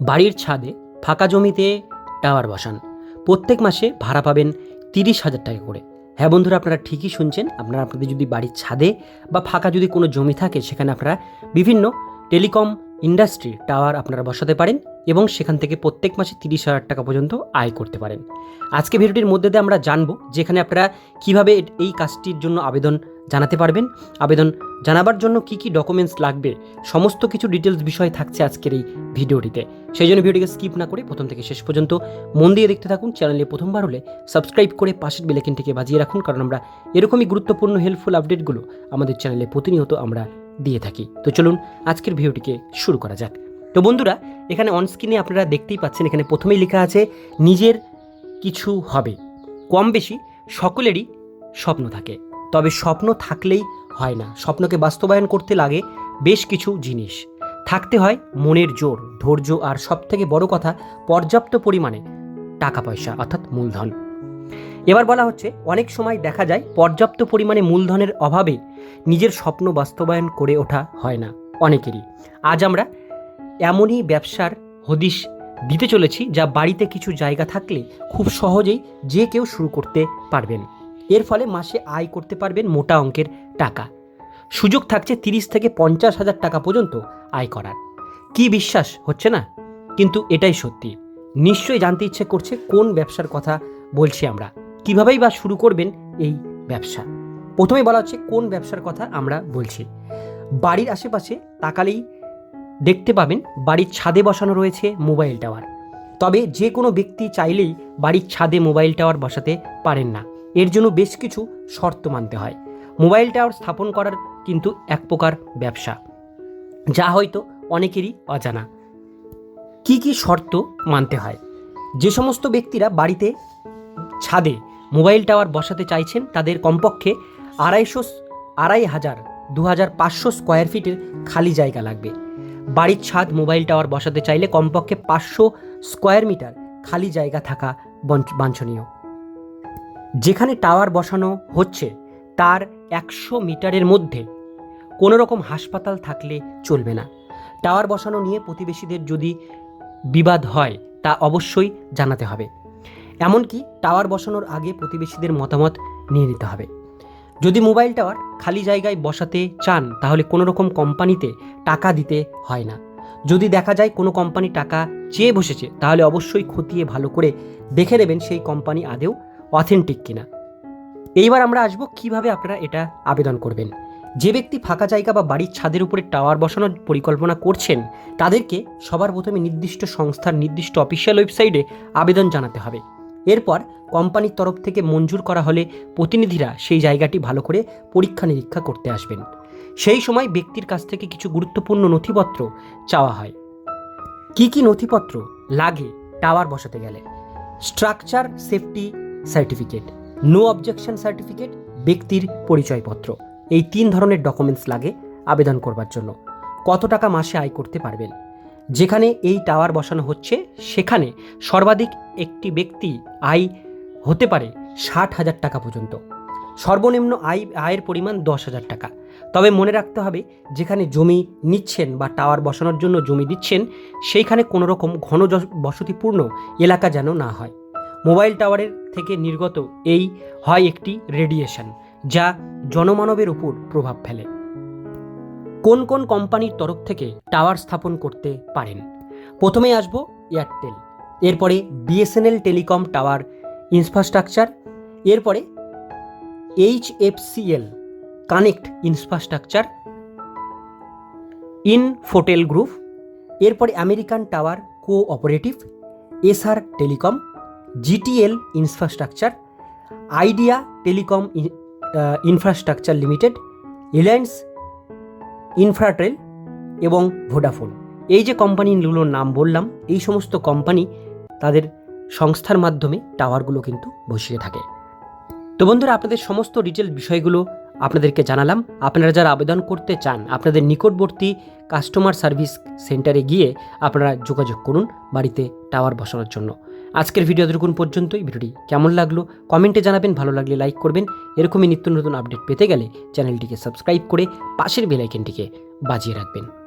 বাড়ির ছাদে ফাঁকা জমিতে টাওয়ার বসান। প্রত্যেক মাসে ভাড়া পাবেন তিরিশ হাজার টাকা করে। হ্যাঁ বন্ধুরা, আপনারা ঠিকই শুনছেন। আপনারা আপনাদের যদি বাড়ির ছাদে বা ফাঁকা যদি কোনো জমি থাকে, সেখানে আপনারা বিভিন্ন টেলিকম ইন্ডাস্ট্রি টাওয়ার আপনারা বসাতে পারেন এবং সেখান থেকে প্রত্যেক মাসে তিরিশ হাজার টাকা পর্যন্ত আয় করতে পারেন। আজকে ভিডিওটির মধ্যে দিয়ে আমরা জানব যেখানে আপনারা কীভাবে এই কাজটির জন্য আবেদন জানাতে পারবেন। আবেদন জানাবার জন্য কি কি ডকুমেন্টস লাগবে, সমস্ত কিছু ডিটেলস বিষয় থাকছে আজকের এই ভিডিওটিতে। সেই জন্য ভিডিওটিকে স্কিপ না করে প্রথম থেকে শেষ পর্যন্ত মন দিয়ে দেখতে থাকুন। চ্যানেলে প্রথমবার হলে সাবস্ক্রাইব করে পাশের বেলেকিনটিকে বাজিয়ে রাখুন, কারণ আমরা এরকমই গুরুত্বপূর্ণ হেল্পফুল আপডেটগুলো আমাদের চ্যানেলে প্রতিনিয়ত আমরা দিয়ে থাকি। তো চলুন আজকের ভিডিওটিকে শুরু করা যাক। তো বন্ধুরা, এখানে অনস্ক্রিনে আপনারা দেখতেই পাচ্ছেন, এখানে প্রথমেই লেখা আছে, নিজের কিছু হবে। কম বেশি সকলেরই স্বপ্ন থাকে। তবে স্বপ্ন থাকলেই হয় না। স্বপ্নকে বাস্তবায়ন করতে লাগে বেশ কিছু জিনিস। থাকতে হয় মনের জোর, ধৈর্য আর সবথেকে বড় কথা, পর্যাপ্ত পরিমাণে টাকা পয়সা, অর্থাৎ মূলধন। এবার বলা হচ্ছে, অনেক সময় দেখা যায় পর্যাপ্ত পরিমাণে মূলধনের অভাবে নিজের স্বপ্ন বাস্তবায়ন করে ওঠা হয় না অনেকেরই। আজ আমরা এমনই ব্যবসার হদিশ দিতে চলেছি যা বাড়িতে কিছু জায়গা থাকলে খুব সহজেই যে কেউ শুরু করতে পারবেন। এর ফলে মাসে আয় করতে পারবেন মোটা অঙ্কের টাকা। সুযোগ থাকছে তিরিশ থেকে পঞ্চাশ হাজার টাকা পর্যন্ত আয় করার। কি বিশ্বাস হচ্ছে না? কিন্তু এটাই সত্যি। নিশ্চয়ই জানতে ইচ্ছে করছে কোন ব্যবসার কথা বলছি আমরা। কিভাবেই বা শুরু করবেন এই ব্যবসা? প্রথমে বলা হচ্ছে কোন ব্যবসার কথা আমরা বলছি। বাড়ির আশেপাশে তাকালেই দেখতে পাবেন বাড়ির ছাদে বসানো রয়েছে মোবাইল টাওয়ার। তবে যে কোনো ব্যক্তি চাইলেই বাড়ির ছাদে মোবাইল টাওয়ার বসাতে পারেন না। এর জন্য বেশ কিছু শর্ত মানতে হয়। মোবাইল টাওয়ার স্থাপন করার কিন্তু এক প্রকার ব্যবসা, যা হয়তো অনেকেরই অজানা। কি কি শর্ত মানতে হয়? যে সমস্ত ব্যক্তিরা বাড়িতে ছাদে মোবাইল টাওয়ার বসাতে চাইছেন তাদের কমপক্ষে আড়াইশো আড়াই হাজার দু হাজার পাঁচশো স্কোয়ার ফিটের খালি জায়গা লাগবে। বাড়ির ছাদ মোবাইল টাওয়ার বসাতে চাইলে কমপক্ষে পাঁচশো স্কোয়ার মিটার খালি জায়গা থাকা বাঞ্ছনীয়। যেখানে টাওয়ার বসানো হচ্ছে তার একশো মিটারের মধ্যে কোনো রকম হাসপাতাল থাকলে চলবে না। টাওয়ার বসানো নিয়ে প্রতিবেশীদের যদি বিবাদ হয় তা অবশ্যই জানাতে হবে। এমনকি টাওয়ার বসানোর আগে প্রতিবেশীদের মতামত নিয়ে নিতে হবে। যদি মোবাইল টাওয়ার খালি জায়গায় বসাতে চান, তাহলে কোনো রকম কোম্পানিতে টাকা দিতে হয় না। যদি দেখা যায় কোনো কোম্পানি টাকা চেয়ে বসেছে, তাহলে অবশ্যই খতিয়ে ভালো করে দেখে নেবেন সেই কোম্পানি আদেও অথেন্টিক কিনা। এইবার আমরা আসব কীভাবে আপনারা এটা আবেদন করবেন। যে ব্যক্তি ফাঁকা জায়গা বা বাড়ির ছাদের উপরে টাওয়ার বসানোর পরিকল্পনা করছেন, তাদেরকে সবার প্রথমে নির্দিষ্ট সংস্থার নির্দিষ্ট অফিসিয়াল ওয়েবসাইটে আবেদন জানাতে হবে। এরপর কোম্পানির তরফ থেকে মঞ্জুর করা হলে প্রতিনিধিরা সেই জায়গাটি ভালো করে পরীক্ষা নিরীক্ষা করতে আসবেন। সেই সময় ব্যক্তির কাছ থেকে কিছু গুরুত্বপূর্ণ নথিপত্র চাওয়া হয়। কি কি নথিপত্র লাগে টাওয়ার বসাতে গেলে? Structure, safety certificate, no objection certificate, ব্যক্তির পরিচয়পত্র। এই তিন ধরনের ডকুমেন্টস লাগে আবেদন করবার জন্য। কত টাকা মাসে আয় করতে পারবেন? যেখানে এই টাওয়ার বসানো হচ্ছে, সেখানে সর্বাধিক একটি ব্যক্তি আয় হতে পারে ষাট হাজার টাকা পর্যন্ত। সর্বনিম্ন আয়, আয়ের পরিমাণ দশ হাজার টাকা। তবে মনে রাখতে হবে, যেখানে জমি নিচ্ছেন বা টাওয়ার বসানোর জন্য জমি দিচ্ছেন, সেইখানে কোনো রকম ঘন বসতিপূর্ণ এলাকা যেন না হয়। মোবাইল টাওয়ারের থেকে নির্গত এই হয় একটি রেডিয়েশন, যা জনমানবের উপর প্রভাব ফেলে। কোন কোন কোম্পানির তরফ থেকে টাওয়ার স্থাপন করতে পারেন? প্রথমে আসব এয়ারটেল। এরপরে বিএসএনএল টেলিকম টাওয়ার ইনফ্রাস্ট্রাকচার। এরপরে H HFCL connect infrastructure. Infotel group. এরপরে American tower cooperative, SR telecom, GTL infrastructure, Idea telecom infrastructure limited, Reliance Infratel এবং ভোডাফোন। এই যে কোম্পানিগুলোর নাম বললাম, এই সমস্ত কোম্পানি তাদের সংস্থার মাধ্যমে টাওয়ারগুলো কিন্তু বসিয়ে থাকে। তো বন্ধুরা, আপনাদের সমস্ত ডিটেল বিষয়গুলো আপনাদেরকে জানালাম। আপনারা যারা আবেদন করতে চান, আপনাদের নিকটবর্তী কাস্টমার সার্ভিস সেন্টারে গিয়ে আপনারা যোগাযোগ করুন বাড়িতে টাওয়ার বসানোর জন্য। আজকের ভিডিও এতটুকুন পর্যন্তই। ভিডিওটি কেমন লাগল? কমেন্টে জানাবেন, ভালো লাগলে লাইক করবেন। এরকমই নিত্য নতুন আপডেট পেতে গেলে চ্যানেলটিকে সাবস্ক্রাইব করে পাশের বেলাইকেনটিকে বাজিয়ে রাখবেন।